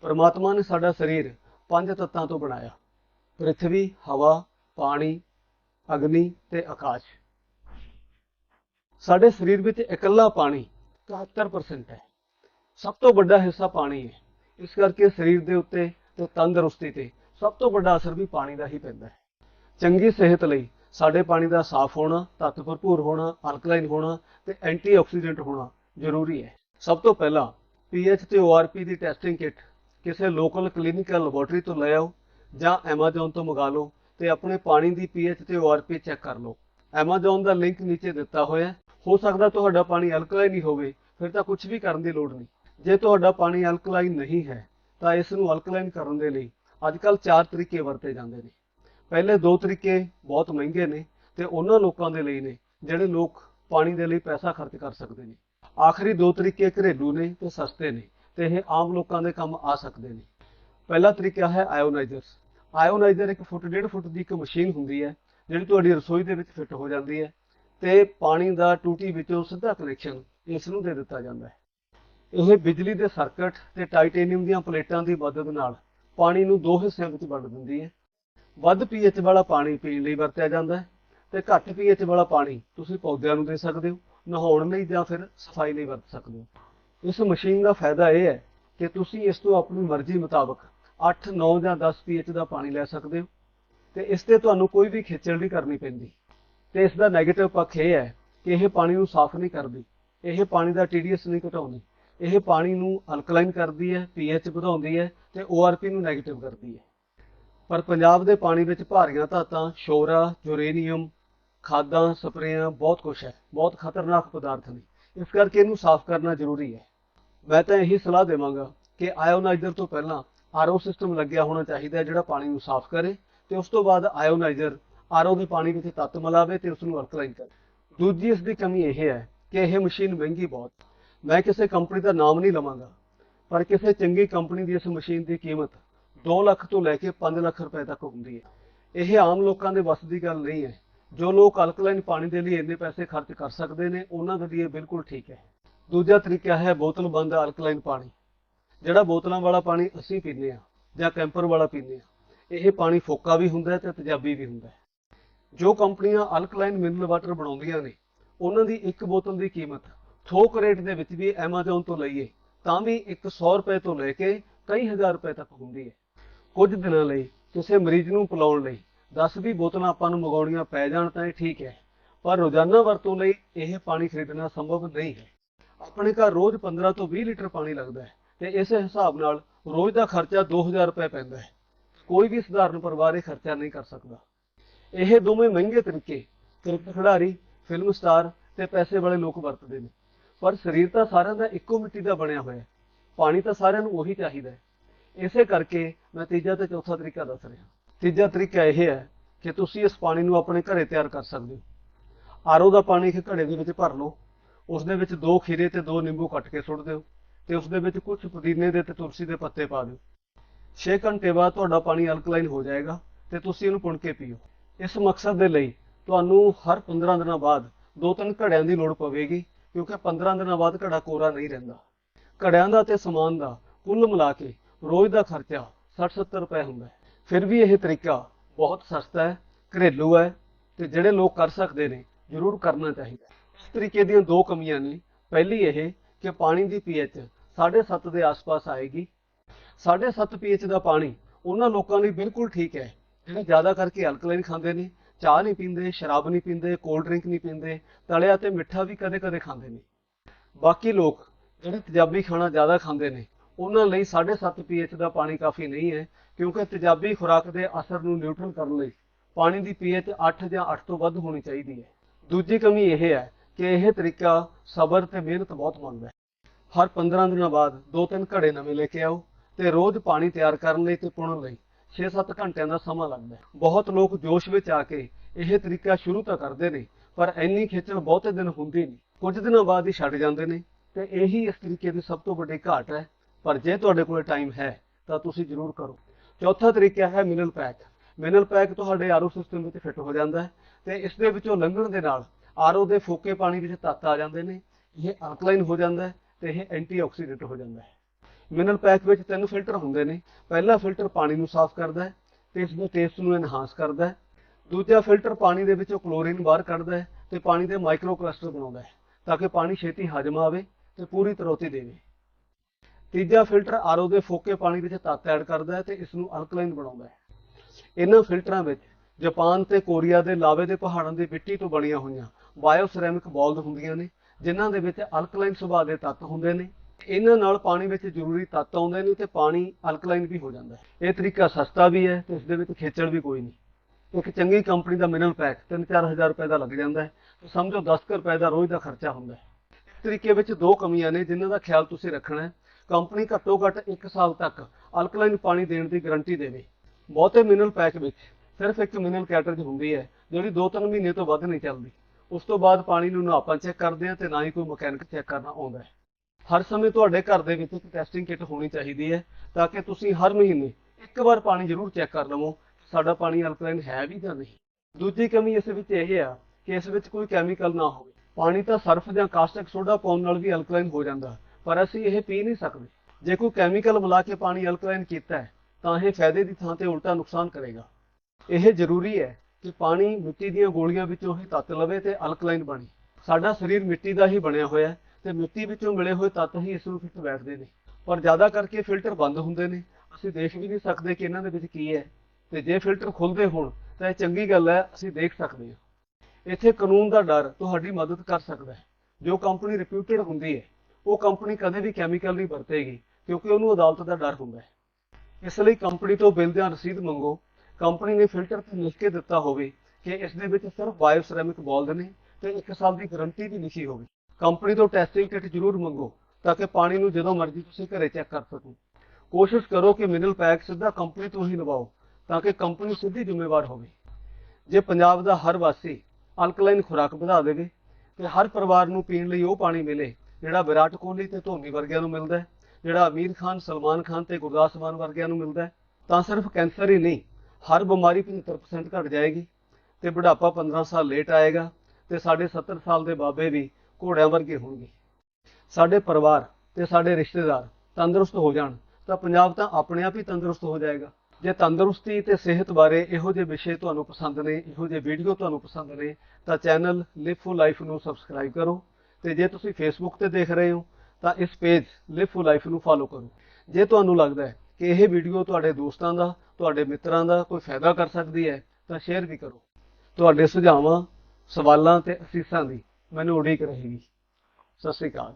ਪਰਮਾਤਮਾ ਨੇ ਸਾਡਾ ਸਰੀਰ ਪੰਜ ਤੱਤਾਂ ਤੋਂ ਬਣਾਇਆ। ਪ੍ਰithvi ਹਵਾ, ਪਾਣੀ, ਅਗਨੀ ਤੇ ਆਕਾਸ਼। ਸਾਡੇ ਸਰੀਰ ਵਿੱਚ ਇਕੱਲਾ ਪਾਣੀ 71% ਹੈ। ਸਭ ਤੋਂ ਵੱਡਾ ਹਿੱਸਾ ਪਾਣੀ ਹੈ। ਇਸ ਕਰਕੇ ਸਰੀਰ ਦੇ ਉੱਤੇ ਤੇ ਤੰਦਰੁਸਤੀ ਤੇ ਸਭ ਤੋਂ ਵੱਡਾ ਅਸਰ ਵੀ ਪਾਣੀ ਦਾ ਹੀ ਪੈਂਦਾ ਹੈ। ਚੰਗੀ ਸਿਹਤ ਲਈ ਸਾਡੇ ਪਾਣੀ ਦਾ ਸਾਫ਼ ਹੋਣਾ, ਤੱਤ ਭਰਪੂਰ ਹੋਣਾ ਅਲਕਲਾਈਨ ਹੋਣਾ ਤੇ ਐਂਟੀਆਕਸੀਡੈਂਟ ਹੋਣਾ ਜ਼ਰੂਰੀ ਹੈ। ਸਭ ਤੋਂ ਪਹਿਲਾਂ ਪੀਐਚ ਤੇ ORP ਦੀ ਟੈਸਟਿੰਗ ਕਿਟ ਕਿਸੇ ਲੋਕਲ ਕਲੀਨਿਕਲ ਲੈਬੋਰਟਰੀ ਤੋਂ ਲੈ ਆਓ ਜਾਂ Amazon ਤੋਂ ਮੰਗਾ ਲਓ ਤੇ ਆਪਣੇ ਪਾਣੀ ਦੀ ਪੀਐਚ ਤੇ ORP ਚੈੱਕ ਕਰ ਲਓ। Amazon ਦਾ ਲਿੰਕ ਨੀਚੇ ਦਿੱਤਾ ਹੋਇਆ ਹੈ। ਹੋ ਸਕਦਾ ਤੁਹਾਡਾ ਪਾਣੀ ਅਲਕਲਾਈਨ ਹੀ ਹੋਵੇ, ਫਿਰ ਤਾਂ ਕੁਝ ਵੀ ਕਰਨ ਦੀ ਲੋੜ ਨਹੀਂ। ਜੇ ਤੁਹਾਡਾ ਪਾਣੀ ਅਲਕਲਾਈਨ ਨਹੀਂ ਹੈ, ਤਾਂ ਇਸ ਨੂੰ ਅਲਕਲਾਈਨ ਕਰਨ ਦੇ ਲਈ ਅੱਜਕੱਲ ਚਾਰ ਤਰੀਕੇ ਵਰਤੇ ਜਾਂਦੇ ਨੇ। ਪਹਿਲੇ ਦੋ ਤਰੀਕੇ ਬਹੁਤ ਮਹਿੰਗੇ ਨੇ ਤੇ ਉਹਨਾਂ ਲੋਕਾਂ ਦੇ ਲਈ ਨੇ, ਜਿਹੜੇ ਲੋਕ ਪਾਣੀ ਦੇ ਲਈ ਪੈਸਾ ਖਰਚ ਕਰ ਸਕਦੇ ਨੇ। ਆਖਰੀ ਦੋ ਤਰੀਕੇ ਘਰੇਲੂ ਨੇ ਤੇ ਸਸਤੇ ਨੇ। ਤੇ ਇਹ ਆਮ ਲੋਕਾਂ ਦੇ ਕੰਮ ਆ ਸਕਦੇ ਨੇ। ਪਹਿਲਾ ਤਰੀਕਾ ਹੈ ਆਇਓਨਾਈਜ਼ਰਸ। ਆਇਓਨਾਈਜ਼ਰ ਇੱਕ ਫੁੱਟ, ਡੇਢ ਫੁੱਟ ਦੀ ਇੱਕ ਮਸ਼ੀਨ ਹੁੰਦੀ ਹੈ, ਜਿਹੜੀ ਤੁਹਾਡੀ ਰਸੋਈ ਦੇ ਵਿੱਚ ਫਿੱਟ ਹੋ ਜਾਂਦੀ ਹੈ ਤੇ ਪਾਣੀ ਦਾ ਟੂਟੀ ਵਿੱਚੋਂ ਸਿੱਧਾ ਕਨੈਕਸ਼ਨ ਇਸ ਨੂੰ ਦੇ ਦਿੱਤਾ ਜਾਂਦਾ ਹੈ। ਇਹ ਬਿਜਲੀ ਦੇ ਸਰਕਟ ਤੇ ਟਾਈਟੇਨੀਅਮ ਦੀਆਂ ਪਲੇਟਾਂ ਦੀ ਮਦਦ ਨਾਲ ਪਾਣੀ ਨੂੰ ਦੋ ਹਿੱਸਿਆਂ ਵਿੱਚ ਵੰਡ ਦਿੰਦੀ ਹੈ। ਵੱਧ ਪੀਐਚ ਵਾਲਾ ਪਾਣੀ ਪੀਣ ਲਈ ਵਰਤਿਆ ਜਾਂਦਾ ਹੈ ਤੇ ਘੱਟ ਪੀਐਚ ਵਾਲਾ ਪਾਣੀ ਤੁਸੀਂ ਪੌਦਿਆਂ ਨੂੰ ਦੇ ਸਕਦੇ ਹੋ, ਨਹਾਉਣ ਲਈ ਜਾਂ ਫਿਰ ਸਫ਼ਾਈ ਲਈ ਵਰਤ ਸਕਦੇ ਹੋ। ਇਸ ਮਸ਼ੀਨ ਦਾ ਫਾਇਦਾ ਇਹ ਹੈ ਕਿ ਤੁਸੀਂ ਇਸ ਤੋਂ ਆਪਣੀ ਮਰਜ਼ੀ ਮੁਤਾਬਕ 8, 9 ਜਾਂ 10 ਪੀਐਚ ਦਾ ਪਾਣੀ ਲੈ ਸਕਦੇ ਹੋ ਤੇ ਇਸ ਤੇ ਤੁਹਾਨੂੰ ਕੋਈ ਵੀ ਖੇਚਲ ਨਹੀਂ ਕਰਨੀ ਪੈਂਦੀ। ਤੇ ਇਸ ਦਾ 네ਗੇਟਿਵ ਪੱਖ ਇਹ ਹੈ ਕਿ ਇਹ ਪਾਣੀ ਨੂੰ ਸਾਫ਼ ਨਹੀਂ ਕਰਦੀ ਇਹ ਪਾਣੀ ਦਾ TDS ਨਹੀਂ ਘਟਾਉਂਦੀ ਇਹ ਪਾਣੀ ਨੂੰ ਅਲਕਲਾਈਨ ਕਰਦੀ ਹੈ ਪੀਐਚ ਵਧਾਉਂਦੀ ਹੈ ਤੇ ORP ਨੂੰ 네ਗੇਟਿਵ ਕਰਦੀ ਹੈ। ਪਰ ਪੰਜਾਬ ਦੇ ਪਾਣੀ ਵਿੱਚ ਭਾਰੀਆਂ ਧਾਤਾਂ ਸ਼ੋਰਾ ਯੂਰੇਨੀਅਮ ਖਾਦਾਂ ਸਪਰੇਆਂ ਬਹੁਤ ਕੁਝ ਹੈ ਬਹੁਤ ਖਤਰਨਾਕ ਪਦਾਰਥ ਨੇ। ਇਸ ਕਰਕੇ ਇਹਨੂੰ ਸਾਫ਼ ਕਰਨਾ ਜ਼ਰੂਰੀ ਹੈ। ਮੈਂ ਤਾਂ ਇਹੀ ਸਲਾਹ ਦੇਵਾਂਗਾ ਕਿ ਆਇਓਨਾਈਜ਼ਰ ਤੋਂ ਪਹਿਲਾਂ ਆਰਓ ਸਿਸਟਮ ਲੱਗਿਆ ਹੋਣਾ ਚਾਹੀਦਾ ਜਿਹੜਾ ਪਾਣੀ ਨੂੰ ਸਾਫ਼ ਕਰੇ ਤੇ ਉਸ ਤੋਂ ਬਾਅਦ ਆਇਓਨਾਈਜ਼ਰ ਆਰਓ ਦੇ ਪਾਣੀ ਵਿੱਚ ਤੱਤ ਮਿਲਾਵੇ ਤੇ ਉਸ ਨੂੰ ਅਲਕਲਾਈਨ ਕਰੇ। ਦੂਜੀ ਇਸ ਦੀ ਕਮੀ ਇਹ ਹੈ ਕਿ ਇਹ ਮਸ਼ੀਨ ਮਹਿੰਗੀ ਬਹੁਤ ਮੈਂ ਕਿਸੇ ਕੰਪਨੀ ਦਾ ਨਾਮ ਨਹੀਂ ਲਵਾਂਗਾ, ਪਰ ਕਿਸੇ ਚੰਗੀ ਕੰਪਨੀ ਦੀ ਇਸ ਮਸ਼ੀਨ ਦੀ ਕੀਮਤ 2 ਲੱਖ ਤੋਂ ਲੈ ਕੇ 5 ਲੱਖ ਰੁਪਏ ਤੱਕ ਹੁੰਦੀ ਹੈ। ਇਹ ਆਮ ਲੋਕਾਂ ਦੇ ਵੱਸ ਦੀ ਗੱਲ ਨਹੀਂ ਹੈ। ਜੋ ਲੋਕ ਅਲਕਲਾਈਨ ਪਾਣੀ ਦੇ ਲਈ ਇੰਨੇ ਪੈਸੇ ਖਰਚ ਕਰ ਸਕਦੇ ਨੇ, ਉਹਨਾਂ ਦੇ ਲਈ ਇਹ ਬਿਲਕੁਲ ਠੀਕ ਹੈ। ਦੂਜਾ ਤਰੀਕਾ ਹੈ ਬੋਤਲ ਬੰਦ ਅਲਕਲਾਈਨ ਪਾਣੀ। ਜਿਹੜਾ ਬੋਤਲਾਂ ਵਾਲਾ ਪਾਣੀ ਅਸੀਂ ਪੀਂਦੇ ਆ ਜਾਂ ਕੈਂਪਰ ਵਾਲਾ ਪੀਂਦੇ ਆ ਇਹ ਪਾਣੀ ਫੋਕਾ ਵੀ ਹੁੰਦਾ ਹੈ ਤੇ ਤੇਜ਼ਾਬੀ ਵੀ ਹੁੰਦਾ ਹੈ। ਜੋ ਕੰਪਨੀਆਂ ਅਲਕਲਾਈਨ ਮਿਨਰਲ ਵਾਟਰ ਬਣਾਉਂਦੀਆਂ ਨੇ, ਉਹਨਾਂ ਦੀ ਇੱਕ ਬੋਤਲ ਦੀ ਕੀਮਤ ਥੋਕ ਰੇਟ ਦੇ ਵਿੱਚ ਵੀ Amazon ਤੋਂ ਲਈਏ, ਤਾਂ ਵੀ 100 ਰੁਪਏ ਤੋਂ ਲੈ ਕੇ ਕਈ ਹਜ਼ਾਰ ਰੁਪਏ ਤੱਕ ਹੁੰਦੀ ਹੈ। ਕੁਝ ਦਿਨਾਂ ਲਈ ਕਿਸੇ ਮਰੀਜ਼ ਨੂੰ ਪਿਲਾਉਣ ਲਈ 10-20 ਬੋਤਲਾਂ ਆਪਾਂ ਨੂੰ ਮੰਗਾਉਣੀਆਂ ਪੈ ਜਾਣ ਤਾਂ ਇਹ ਠੀਕ ਹੈ, ਪਰ ਰੋਜ਼ਾਨਾ ਵਰਤੋਂ ਲਈ ਇਹ ਪਾਣੀ ਖਰੀਦਣਾ ਸੰਭਵ ਨਹੀਂ ਹੈ। ਆਪਣੇ ਘਰ ਰੋਜ਼ 15 ਤੋਂ 20 ਲੀਟਰ ਪਾਣੀ ਲੱਗਦਾ ਹੈ ਤੇ ਇਸੇ ਹਿਸਾਬ ਨਾਲ ਰੋਜ਼ ਦਾ ਖਰਚਾ 2000 ਰੁਪਏ ਪੈਂਦਾ ਹੈ। ਕੋਈ ਵੀ ਸਧਾਰਨ ਪਰਿਵਾਰ ਇਹ ਖਰਚਾ ਨਹੀਂ ਕਰ ਸਕਦਾ। ਇਹ ਦੋਵੇਂ ਮਹਿੰਗੇ ਤਰੀਕੇ, ਕ੍ਰਿਕਟ ਖਿਡਾਰੀ ਫਿਲਮ ਸਟਾਰ ਤੇ ਪੈਸੇ ਵਾਲੇ ਲੋਕ ਵਰਤਦੇ ਨੇ। ਪਰ ਸਰੀਰ ਤਾਂ ਸਾਰਿਆਂ ਦਾ ਇੱਕੋ ਮਿੱਟੀ ਦਾ ਬਣਿਆ ਹੋਇਆ ਹੈ। ਪਾਣੀ ਤਾਂ ਸਾਰਿਆਂ ਨੂੰ ਉਹੀ ਚਾਹੀਦਾ ਹੈ। ਇਸੇ ਕਰਕੇ ਮੈਂ ਤੀਜਾ ਤੇ ਚੌਥਾ ਤਰੀਕਾ ਦੱਸ ਰਿਹਾ। ਤੀਜਾ ਤਰੀਕਾ ਇਹ ਹੈ ਕਿ ਤੁਸੀਂ ਇਸ ਪਾਣੀ ਨੂੰ ਆਪਣੇ ਘਰੇ ਤਿਆਰ ਕਰ ਸਕਦੇ ਹੋ। ਆਰਓ ਦਾ ਪਾਣੀ ਇੱਕ ਘੜੇ ਦੇ ਵਿੱਚ ਭਰ ਲਓ। ਉਸ ਦੇ ਵਿੱਚ ਦੋ ਖੀਰੇ ਤੇ ਦੋ ਨਿੰਬੂ ਕੱਟ ਕੇ ਸੁੱਟ ਦਿਓ ਤੇ ਉਸ ਦੇ ਵਿੱਚ ਕੁਝ ਪੁਦੀਨੇ ਦੇ ਤੇ ਤੁਲਸੀ ਦੇ ਪੱਤੇ ਪਾ ਦਿਓ। 6 ਘੰਟੇ ਬਾਅਦ ਤੁਹਾਡਾ ਪਾਣੀ ਅਲਕਲਾਈਨ ਹੋ ਜਾਏਗਾ ਤੇ ਤੁਸੀਂ ਇਹਨੂੰ ਪੁਣ ਕੇ ਪੀਓ। ਇਸ ਮਕਸਦ ਦੇ ਲਈ ਤੁਹਾਨੂੰ ਹਰ 15 ਦਿਨਾਂ ਬਾਅਦ ਦੋ ਤਿੰਨ ਘੜਿਆਂ ਦੀ ਲੋੜ ਪਵੇਗੀ, ਕਿਉਂਕਿ 15 ਦਿਨਾਂ ਬਾਅਦ ਘੜਾ ਕੋਰਾ ਨਹੀਂ ਰਹਿੰਦਾ। ਘੜਿਆਂ ਦਾ ਤੇ ਸਮਾਨ ਦਾ ਕੁੱਲ ਮਿਲਾ ਕੇ ਰੋਜ਼ ਦਾ ਖਰਚਾ 60-70 ਰੁਪਏ ਹੁੰਦਾ ਹੈ। ਫਿਰ ਵੀ ਇਹ ਤਰੀਕਾ ਬਹੁਤ ਸਸਤਾ ਹੈ, ਘਰੇਲੂ ਹੈ ਤੇ ਜਿਹੜੇ ਲੋਕ ਕਰ ਸਕਦੇ ਨੇ ਜ਼ਰੂਰ ਕਰਨਾ ਚਾਹੀਦਾ ਇਸ ਤਰੀਕੇ ਦੀਆਂ ਦੋ ਕਮੀਆਂ ਨੇ। ਪਹਿਲੀ ਇਹ ਕਿ ਪਾਣੀ ਦੀ ਪੀਐਚ 7.5 ਦੇ ਆਸ-ਪਾਸ ਆਏਗੀ। 7.5 ਪੀਐਚ ਦਾ ਪਾਣੀ ਉਹਨਾਂ ਲੋਕਾਂ ਲਈ ਬਿਲਕੁਲ ਠੀਕ ਹੈ। ਜਿਹੜੇ ਜ਼ਿਆਦਾ ਕਰਕੇ ਐਲਕਲਾਈਨ ਖਾਂਦੇ ਨੇ, ਚਾਹ ਨਹੀਂ ਪੀਂਦੇ, ਸ਼ਰਾਬ ਨਹੀਂ ਪੀਂਦੇ ਕੋਲਡ ਡਰਿੰਕ ਨਹੀਂ ਪੀਂਦੇ, ਤਲਿਆ ਤੇ ਮਿੱਠਾ ਵੀ ਕਦੇ-ਕਦੇ ਖਾਂਦੇ ਨੇ। ਬਾਕੀ ਲੋਕ ਜਿਹੜੇ ਤੇਜ਼ਾਬੀ ਖਾਣਾ ਜ਼ਿਆਦਾ ਖਾਂਦੇ ਨੇ, ਉਹਨਾਂ ਲਈ 7.5 ਪੀਐਚ ਦਾ ਪਾਣੀ ਕਾਫੀ ਨਹੀਂ ਹੈ, ਕਿਉਂਕਿ ਤੇਜ਼ਾਬੀ ਖੁਰਾਕ ਦੇ ਅਸਰ ਨੂੰ ਨਿਊਟਰਲ ਕਰਨ ਲਈ ਪਾਣੀ ਦੀ ਪੀਐਚ 8 ਜਾਂ 8 ਤੋਂ ਵੱਧ ਹੋਣੀ ਚਾਹੀਦੀ ਹੈ। ਦੂਜੀ ਕਮੀ ਇਹ ਹੈ ਕਿ ਇਹ ਤਰੀਕਾ ਸਬਰ ਤੇ ਮਿਹਨਤ ਬਹੁਤ ਮੰਗਦਾ ਹੈ। ਹਰ 15 ਦਿਨਾਂ ਬਾਅਦ ਦੋ ਤਿੰਨ ਘੜੇ ਨਵੇਂ ਲੈ ਕੇ ਆਓ ਤੇ ਰੋਜ਼ ਪਾਣੀ ਤਿਆਰ ਕਰਨ ਲਈ ਤੇ ਪੁਣਨ ਲਈ 6-7 ਘੰਟਿਆਂ ਦਾ ਸਮਾਂ ਲੱਗਦਾ ਹੈ। ਬਹੁਤ ਲੋਕ ਜੋਸ਼ ਵਿੱਚ ਆ ਕੇ ਇਹ ਤਰੀਕਾ ਸ਼ੁਰੂ ਤਾਂ ਕਰਦੇ ਨੇ, ਪਰ ਇੰਨੀ ਖੇਚਲ ਬਹੁਤੇ ਦਿਨ ਹੁੰਦੀ ਨਹੀਂ। ਕੁਝ ਦਿਨਾਂ ਬਾਅਦ ਹੀ ਛੱਡ ਜਾਂਦੇ ਨੇ ਤੇ ਇਹੀ ਇਸ ਤਰੀਕੇ ਦੀ ਸਭ ਤੋਂ ਵੱਡੀ ਘਾਟ ਹੈ। ਪਰ ਜੇ ਤੁਹਾਡੇ ਕੋਲ ਟਾਈਮ ਹੈ ਤਾਂ ਤੁਸੀਂ ਜ਼ਰੂਰ ਕਰੋ। ਚੌਥਾ ਤਰੀਕਾ ਹੈ ਮਿਨਰਲ ਪੈਕ। ਮਿਨਰਲ ਪੈਕ ਤੁਹਾਡੇ ਆਰਓ ਸਿਸਟਮ ਵਿੱਚ ਫਿੱਟ ਹੋ ਜਾਂਦਾ ਹੈ ਤੇ ਇਸ ਦੇ ਵਿੱਚੋਂ ਲੰਘਣ ਦੇ ਨਾਲ ਆਰਓ ਦੇ ਫੋਕੇ ਪਾਣੀ ਵਿੱਚ ਤੱਤ ਆ ਜਾਂਦੇ ਨੇ, ਇਹ ਅਲਕਲਾਈਨ ਹੋ ਜਾਂਦਾ ਹੈ ਤੇ ਇਹ ਐਂਟੀਆਕਸੀਡੈਂਟ ਹੋ ਜਾਂਦਾ ਹੈ। ਮਿਨਰਲ ਪੈਕ ਵਿੱਚ ਤਿੰਨ ਫਿਲਟਰ ਹੁੰਦੇ ਨੇ, ਪਹਿਲਾ ਫਿਲਟਰ ਪਾਣੀ ਨੂੰ ਸਾਫ਼ ਕਰਦਾ ਹੈ ਤੇ ਇਸ ਦੇ ਟੇਸਟ ਨੂੰ ਐਨਹਾਂਸ ਕਰਦਾ ਹੈ। ਦੂਜਾ ਫਿਲਟਰ ਪਾਣੀ ਦੇ ਵਿੱਚੋਂ ਕਲੋਰੀਨ ਬਾਹਰ ਕੱਢਦਾ ਹੈ ਤੇ ਪਾਣੀ ਦੇ ਮਾਈਕਰੋ ਕਲਸਟਰ ਬਣਾਉਂਦਾ ਹੈ ਤਾਂ ਕਿ ਪਾਣੀ ਛੇਤੀ ਹਜਮ ਆਵੇ ਤੇ ਪੂਰੀ ਤਰੋਤੀ ਦੇਵੇ। ਤੀਜਾ ਫਿਲਟਰ ਆਰਓ ਦੇ ਫੋਕੇ ਪਾਣੀ ਵਿੱਚ ਤੱਤ ਐਡ ਕਰਦਾ ਹੈ ਤੇ ਇਸ ਨੂੰ ਅਲਕਲਾਈਨ ਬਣਾਉਂਦਾ ਹੈ। ਇਹਨਾਂ ਫਿਲਟਰਾਂ ਵਿੱਚ ਜਾਪਾਨ ਤੇ ਕੋਰੀਆ ਦੇ ਲਾਵੇ ਦੇ ਪਹਾੜਾਂ ਦੀ ਮਿੱਟੀ ਤੋਂ ਬਣੀਆਂ ਹੋਈਆਂ ਬਾਇਓਸੈਰੈਮਿਕ ਬੌਲਸ ਹੁੰਦੀਆਂ ਨੇ, ਜਿਨ੍ਹਾਂ ਦੇ ਵਿੱਚ ਅਲਕਲਾਈਨ ਸੁਭਾਅ ਦੇ ਤੱਤ ਹੁੰਦੇ ਨੇ। ਇਹਨਾਂ ਨਾਲ ਪਾਣੀ ਵਿੱਚ ਜ਼ਰੂਰੀ ਤੱਤ ਆਉਂਦੇ ਨੇ ਤੇ ਪਾਣੀ ਅਲਕਲਾਈਨ ਵੀ ਹੋ ਜਾਂਦਾ ਹੈ। ਇਹ ਤਰੀਕਾ ਸਸਤਾ ਵੀ ਹੈ ਤੇ ਇਸ ਦੇ ਵਿੱਚ ਖੇਚਲ ਵੀ ਕੋਈ ਨਹੀਂ। ਇੱਕ ਚੰਗੀ ਕੰਪਨੀ ਦਾ ਮਿਨਰਲ ਪੈਕ 3-4000 ਰੁਪਏ ਦਾ ਲੱਗ ਜਾਂਦਾ ਹੈ। ਤੇ ਸਮਝੋ 10 ਕੁ ਰੁਪਏ ਦਾ ਰੋਜ਼ ਦਾ ਖਰਚਾ ਹੁੰਦਾ ਹੈ। ਇਸ ਤਰੀਕੇ ਵਿੱਚ ਦੋ ਕਮੀਆਂ ਨੇ ਜਿਨ੍ਹਾਂ ਦਾ ਖਿਆਲ ਤੁਸੀਂ ਰੱਖਣਾ ਹੈ। ਕੰਪਨੀ ਘੱਟੋ ਘੱਟ 1 ਸਾਲ ਤੱਕ ਅਲਕਲਾਈਨ ਪਾਣੀ ਦੇਣ ਦੀ ਗਾਰੰਟੀ ਦੇਵੇ। ਬਹੁਤੇ ਮਿਨਰਲ ਪੈਕ ਵਿੱਚ ਸਿਰਫ ਇੱਕ ਮਿਨਰਲ ਕੈਟਰਜ ਹੁੰਦੀ ਹੈ, ਜਿਹੜੀ 2-3 ਮਹੀਨੇ ਤੋਂ ਵੱਧ ਨਹੀਂ ਚੱਲਦੀ। ਉਸ ਤੋਂ ਬਾਅਦ ਪਾਣੀ ਨੂੰ ਨਾ ਆਪਾਂ ਚੈੱਕ ਕਰਦੇ ਹਾਂ ਤੇ ਨਾ ਹੀ ਕੋਈ ਮਕੈਨਿਕ ਚੈੱਕ ਕਰਨਾ ਆਉਂਦਾ ਹੈ। ਹਰ ਸਮੇਂ ਤੁਹਾਡੇ ਘਰ ਦੇ ਵਿੱਚ ਇੱਕ ਟੈਸਟਿੰਗ ਕਿੱਟ ਹੋਣੀ ਚਾਹੀਦੀ ਹੈ ਤਾਂ ਕਿ ਤੁਸੀਂ ਹਰ ਮਹੀਨੇ ਇੱਕ ਵਾਰ ਪਾਣੀ ਜ਼ਰੂਰ ਚੈੱਕ ਕਰ ਲਵੋ ਸਾਡਾ ਪਾਣੀ ਅਲਕਲਾਈਨ ਹੈ ਵੀ ਜਾਂ ਨਹੀਂ। ਦੂਜੀ ਕਮੀ ਇਸ ਵਿੱਚ ਇਹ ਆ ਕਿ ਇਸ ਵਿੱਚ ਕੋਈ ਕੈਮੀਕਲ ਨਾ ਹੋਵੇ। ਪਾਣੀ ਤਾਂ ਸਰਫ ਜਾਂ ਕਾਸਟਿਕ ਸੋਡਾ ਪਾਉਣ ਨਾਲ ਵੀ ਅਲਕਲਾਈਨ ਹੋ ਜਾਂਦਾ, ਪਰ ਅਸੀਂ ਇਹ ਪੀ ਨਹੀਂ ਸਕਦੇ। ਜੇ ਕੋਈ ਕੈਮੀਕਲ ਮਿਲਾ ਕੇ ਪਾਣੀ ਅਲਕਲਾਈਨ ਕੀਤਾ ਹੈ, ਤਾਂ ਇਹ ਫਾਇਦੇ ਦੀ ਥਾਂ ਤੇ ਉਲਟਾ ਨੁਕਸਾਨ ਕਰੇਗਾ। ਇਹ ਜ਼ਰੂਰੀ ਹੈ ਕਿ ਪਾਣੀ ਮਿੱਟੀ ਦੀਆਂ ਗੋਲੀਆਂ ਵਿੱਚੋਂ ਹੀ ਤੱਤ ਲਵੇ ਤੇ ਅਲਕਲਾਈਨ ਬਣੇ। ਸਾਡਾ ਸਰੀਰ ਮਿੱਟੀ ਦਾ ਹੀ ਬਣਿਆ ਹੋਇਆ ਹੈ ਤੇ ਮਿੱਟੀ ਵਿੱਚੋਂ ਮਿਲੇ ਹੋਏ ਤੱਤ ਹੀ ਇਸ ਨੂੰ ਫਿੱਟ ਬੈਠਦੇ ਨੇ। ਪਰ ਜ਼ਿਆਦਾ ਕਰਕੇ ਫਿਲਟਰ ਬੰਦ ਹੁੰਦੇ ਨੇ। ਅਸੀਂ ਦੇਖ ਵੀ ਨਹੀਂ ਸਕਦੇ ਕਿ ਇਹਨਾਂ ਦੇ ਵਿੱਚ ਕੀ ਹੈ। ਤੇ ਜੇ ਫਿਲਟਰ ਖੁੱਲਦੇ ਹੋਣ, ਤਾਂ ਇਹ ਚੰਗੀ ਗੱਲ ਹੈ, ਅਸੀਂ ਦੇਖ ਸਕਦੇ ਹਾਂ। ਇੱਥੇ ਕਾਨੂੰਨ ਦਾ ਡਰ ਤੁਹਾਡੀ ਮਦਦ ਕਰ ਸਕਦਾ ਹੈ। ਜੋ ਕੰਪਨੀ ਰਿਪਿਊਟਡ ਹੁੰਦੀ ਹੈ, ਉਹ ਕੰਪਨੀ ਕਦੇ ਵੀ ਕੈਮੀਕਲ ਨਹੀਂ ਵਰਤੇਗੀ, ਕਿਉਂਕਿ ਉਹਨੂੰ ਅਦਾਲਤ ਦਾ ਡਰ ਹੁੰਦਾ ਹੈ। ਇਸ ਲਈ ਕੰਪਨੀ ਤੋਂ ਬਿੱਲ ਜਾਂ ਰਸੀਦ ਮੰਗੋ ਕੰਪਨੀ ਨੇ ਫਿਲਟਰ ਤੇ ਲਿਖ ਕੇ ਦਿੱਤਾ ਹੋਵੇ ਕਿ ਇਸ ਦੇ ਵਿੱਚ ਸਿਰਫ ਬਾਇਓਸੈਰੈਮਿਕ ਬੋਲਦ ਨੇ ਤੇ 1 ਸਾਲ ਦੀ ਗਾਰੰਟੀ ਵੀ ਲਿਖੀ ਹੋਵੇ। ਕੰਪਨੀ ਤੋਂ ਟੈਸਟਿੰਗ ਕਿਟ ਜ਼ਰੂਰ ਮੰਗੋ ਤਾਂ ਕਿ ਪਾਣੀ ਨੂੰ ਜਦੋਂ ਮਰਜ਼ੀ ਤੁਸੀਂ ਘਰੇ ਚੈੱਕ ਕਰ ਸਕੋ। ਕੋਸ਼ਿਸ਼ ਕਰੋ ਕਿ ਮਿਨਰਲ ਪੈਕ ਸਿੱਧਾ ਕੰਪਨੀ ਤੋਂ ਹੀ ਲਵਾਓ ਤਾਂ ਕਿ ਕੰਪਨੀ ਸਿੱਧੀ ਜ਼ਿੰਮੇਵਾਰ ਹੋਵੇ। ਜੇ ਪੰਜਾਬ ਦਾ ਹਰ ਵਾਸੀ ਅਲਕਲਾਈਨ ਖੁਰਾਕ ਵਧਾ ਦੇਵੇ ਤੇ ਹਰ ਪਰਿਵਾਰ ਨੂੰ ਪੀਣ ਲਈ ਉਹ ਪਾਣੀ ਮਿਲੇ, ਜਿਹੜਾ ਵਿਰਾਟ ਕੋਹਲੀ ਤੇ ਧੋਨੀ ਵਰਗਿਆਂ ਨੂੰ ਮਿਲਦਾ ਹੈ, ਜਿਹੜਾ ਅਮੀਰ ਖਾਨ, ਸਲਮਾਨ ਖਾਨ ਤੇ ਗੁਰਦਾਸ ਮਾਨ ਵਰਗਿਆਂ ਨੂੰ ਮਿਲਦਾ ਹੈ, ਤਾਂ ਸਿਰਫ ਕੈਂਸਰ ਹੀ ਨਹੀਂ ਹਰ ਬਿਮਾਰੀ 75% ਘਟ ਜਾਏਗੀ ਤੇ ਬੁਢਾਪਾ 15 ਸਾਲ ਲੇਟ ਆਏਗਾ ਤੇ ਸਾਡੇ 70 ਸਾਲ ਦੇ ਬਾਬੇ ਵੀ ਘੋੜਿਆਂ ਵਰਗੇ ਹੋਣਗੇ। ਸਾਡੇ ਪਰਿਵਾਰ ਤੇ ਸਾਡੇ ਰਿਸ਼ਤੇਦਾਰ ਤੰਦਰੁਸਤ ਹੋ ਜਾਣ ਤਾਂ ਪੰਜਾਬ ਤਾਂ ਆਪਣੇ ਆਪ ਹੀ ਤੰਦਰੁਸਤ ਹੋ ਜਾਏਗਾ। ਜੇ ਤੰਦਰੁਸਤੀ ਤੇ ਸਿਹਤ ਬਾਰੇ ਇਹੋ ਜਿਹੇ ਵਿਸ਼ੇ ਤੁਹਾਨੂੰ ਪਸੰਦ ਨੇ, ਇਹੋ ਜਿਹੇ ਵੀਡੀਓ ਤੁਹਾਨੂੰ ਪਸੰਦ ਨੇ, ਤਾਂ ਚੈਨਲ ਲਿਵ ਫੁਲ ਲਾਈਫ ਨੂੰ ਸਬਸਕ੍ਰਾਈਬ ਕਰੋ ਤੇ ਜੇ ਤੁਸੀਂ ਫੇਸਬੁੱਕ ਤੇ ਦੇਖ ਰਹੇ ਹੋ ਤਾਂ ਇਸ ਪੇਜ ਲਿਵ ਫੁਲ ਲਾਈਫ ਨੂੰ ਫਾਲੋ ਕਰੋ। ਜੇ ਤੁਹਾਨੂੰ ਲੱਗਦਾ ਹੈ ਕਿ ਇਹ ਵੀਡੀਓ ਤੁਹਾਡੇ ਦੋਸਤਾਂ ਦਾ, ਤੁਹਾਡੇ ਮਿੱਤਰਾਂ ਦਾ ਕੋਈ ਫਾਇਦਾ ਕਰ ਸਕਦੀ ਹੈ, ਤਾਂ ਸ਼ੇਅਰ ਵੀ ਕਰੋ। ਤੁਹਾਡੇ ਸੁਝਾਵਾਂ, ਸਵਾਲਾਂ ਤੇ ਅਸੀਸਾਂ ਦੀ ਮੈਨੂੰ ਉਡੀਕ ਰਹੇਗੀ। ਸਤਿ ਸ਼੍ਰੀ ਅਕਾਲ।